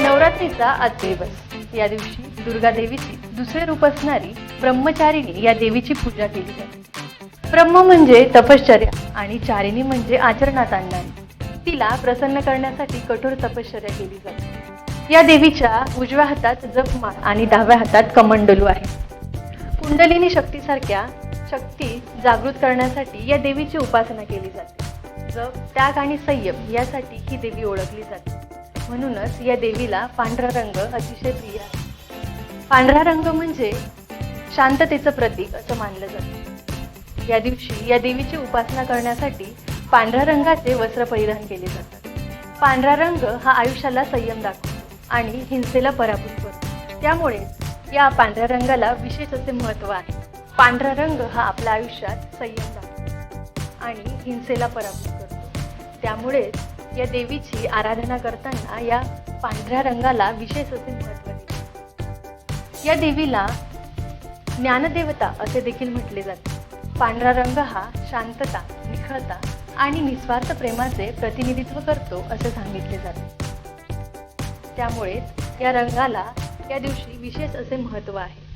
नवरात्रीचा आज दिवस या दिवशी दुर्गा देवीची दुसरे रूप असणारी ब्रह्मचारिणी या देवीची पूजा केली जाते. ब्रह्म म्हणजे तपश्चर्या आणि चारिणी म्हणजे आचरणात आणणारी. तिला प्रसन्न करण्यासाठी कठोर तपश्चर्या केली जाते. या देवीच्या उजव्या हातात जपमाळ आणि डाव्या हातात कमंडलू आहे. कुंडलिनी शक्तीसारख्या शक्ती जागृत करण्यासाठी या देवीची उपासना केली जाते. जप त्याग आणि संयम यासाठी ही देवी ओळखली जाते. म्हणूनच या देवीला पांढरा रंग अतिशय प्रिय आहे. पांढरा रंग म्हणजे शांततेचं प्रतीक असं मानलं जातं. या दिवशी या देवीची उपासना करण्यासाठी पांढऱ्या रंगाचे वस्त्र परिधान केले जातात. पांढरा रंग हा आयुष्याला संयम दाखवतो आणि हिंसेला पराभूत करतो. त्यामुळे या पांढऱ्या रंगाला विशेष असे महत्त्व आहे. पांढरा रंग हा आपल्या आयुष्यात संयम दाखवतो. आणि हिंसेला पराभूत करतो. त्यामुळेच या देवीची आराधना करताना या पांढऱ्या रंगाला विशेष असे महत्त्व या देवीला ज्ञानदेवता असे देखील म्हटले जाते. पांढरा रंग हा शांतता निखळता आणि निस्वार्थ प्रेमाचे प्रतिनिधित्व करतो असे सांगितले जाते. त्यामुळेच या रंगाला या दिवशी विशेष असे महत्त्व आहे.